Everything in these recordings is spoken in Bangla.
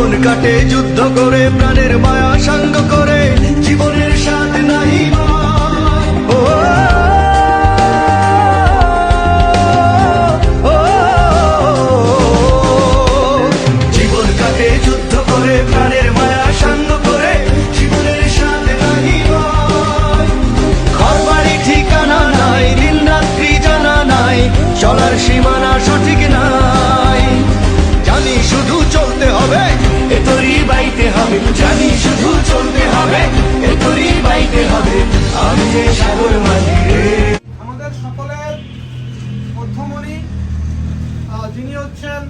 জীবন কাটে যুদ্ধ করে প্রাণের মায়া সাঙ্গ করে। হবে জানি শুধু চলতে হবে এ বাইতে হবে, আমি যে সাগর মাঝি। আমাদের সকলের মধ্যমণি যিনি হচ্ছেন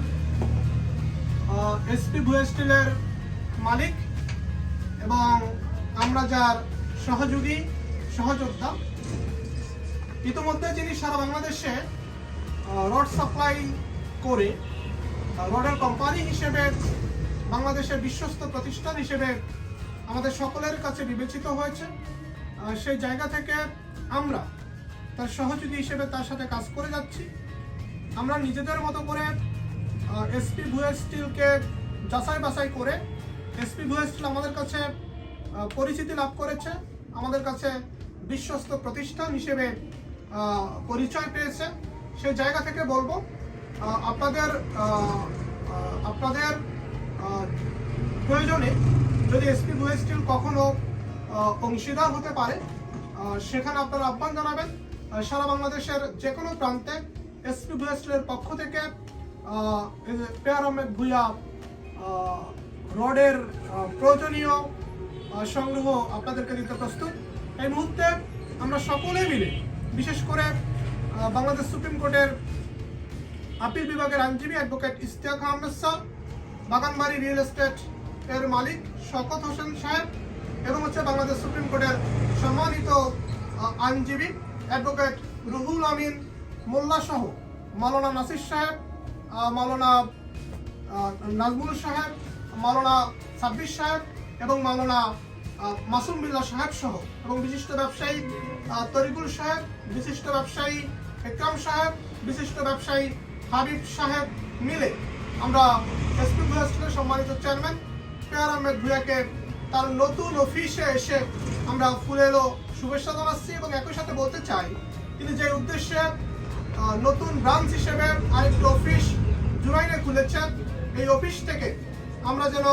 এসপি ভুয়ে স্টিলের মালিক এবং আমরা যার সহযোগী, সহযোদ্ধা। ইতিমধ্যে যিনি সারা বাংলাদেশে রড সাপ্লাই করে রডের কোম্পানি হিসেবে বাংলাদেশের বিশ্বস্ত প্রতিষ্ঠান হিসেবে আমাদের সকলের কাছে বিবেচিত হয়েছে। সেই জায়গা থেকে আমরা তার সহযোগী হিসেবে তার সাথে কাজ করে যাচ্ছি। আমরা নিজেদের মতো করে এসপি ভুয়ে স্টিলকে যাচাই বাছাই করে এসপি ভুয়ে স্টিল আমাদের কাছে পরিচিতি লাভ করেছে, আমাদের কাছে বিশ্বস্ত প্রতিষ্ঠান হিসেবে পরিচয় পেয়েছে। সেই জায়গা থেকে বলব আপনাদের আপনাদের প্রয়োজনে যদি এসপি স্টিল কখনো অংশীদার হতে পারে সেখানে আপনারা আহ্বান জানাবেন সারা বাংলাদেশের যে কোনো প্রান্তে এসপি স্টিলের পক্ষ থেকে পেয়ার আহমেদ ভুইয়া রডের প্রয়োজনীয় সংগ্রহ আপনাদেরকে দিতে প্রস্তুত। এই মুহূর্তে আমরা সকলে মিলে, বিশেষ করে বাংলাদেশ সুপ্রিম কোর্টের আপিল বিভাগের আইনজীবী advocate Istiaq Ahmed sir Baganbari real estate এর মালিক শকত হোসেন সাহেব এবং হচ্ছে বাংলাদেশ সুপ্রিম কোর্টের সম্মানিত আইনজীবী অ্যাডভোকেট রুহুল আমিন মোল্লা সহ মাওলানা নাসির সাহেব আহ, মাওলানা নাজমুল সাহেব মাওলানা সাব্বির সাহেব এবং মাওলানা মাসুম বিল্লাহ সাহেব সহ এবং বিশিষ্ট ব্যবসায়ী তরিকুল সাহেব বিশিষ্ট ব্যবসায়ী একরাম সাহেব বিশিষ্ট ব্যবসায়ী হাবিব সাহেব মিলে আমরা সম্মানিত চেয়ারম্যান পেয়ার আহমেদ ভুয়াকে তার নতুন অফিসে এসে আমরা ফুলে এলো শুভেচ্ছা জানাচ্ছি এবং একই সাথে বলতে চাই, তিনি যে উদ্দেশ্যে নতুন ব্রাঞ্চ হিসেবে আরেকটি অফিস জুলাইনে খুলেছেন, এই অফিস থেকে আমরা যেন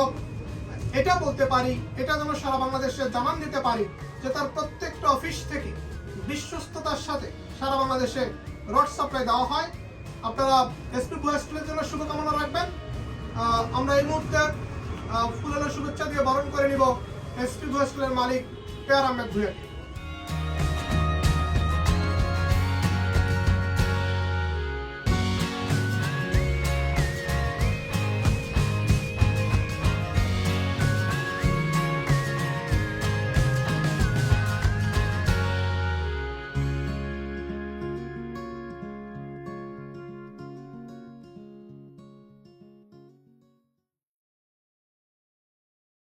এটা বলতে পারি, এটা যেন সারা বাংলাদেশে জানান দিতে পারি যে তার প্রত্যেকটা অফিস থেকে বিশ্বস্ততার সাথে সারা বাংলাদেশে রড সাপ্লাই দেওয়া হয়। আপনারা এসপি ভুয়াস্কুলের জন্য শুভকামনা রাখবেন। আমরা এই মুহূর্তে ফুলের শুভেচ্ছা দিয়ে বরণ করে নিব এসপি ভুয়াস্কুলের মালিক পেয়ার আহমেদ ভুয়াকে